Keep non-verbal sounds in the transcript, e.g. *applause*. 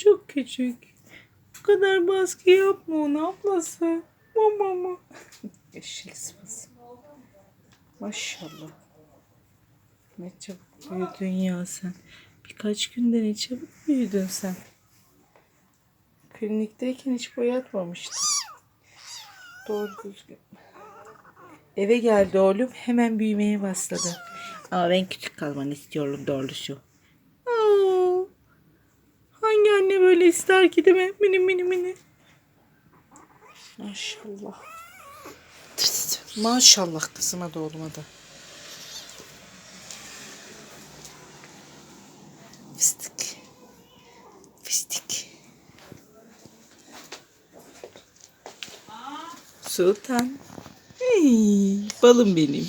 çok küçük. Bu kadar baskı yapma ona ablası. Mama mama. *laughs* Eşek sıpası. Maşallah. Ne çabuk büyüdün ya sen. Birkaç günde ne çabuk büyüdün sen. Klinikteyken hiç boyatmamıştın. Doğru düzgün. Eve geldi oğlum hemen büyümeye başladı. Ama ben küçük kalmanı istiyorum doğrusu. Böyle ister ki değil mi? Mini mini mini. Maşallah. Maşallah kızıma da oğluma da. Fıstık. Fıstık. Sultan. Hey, balım benim.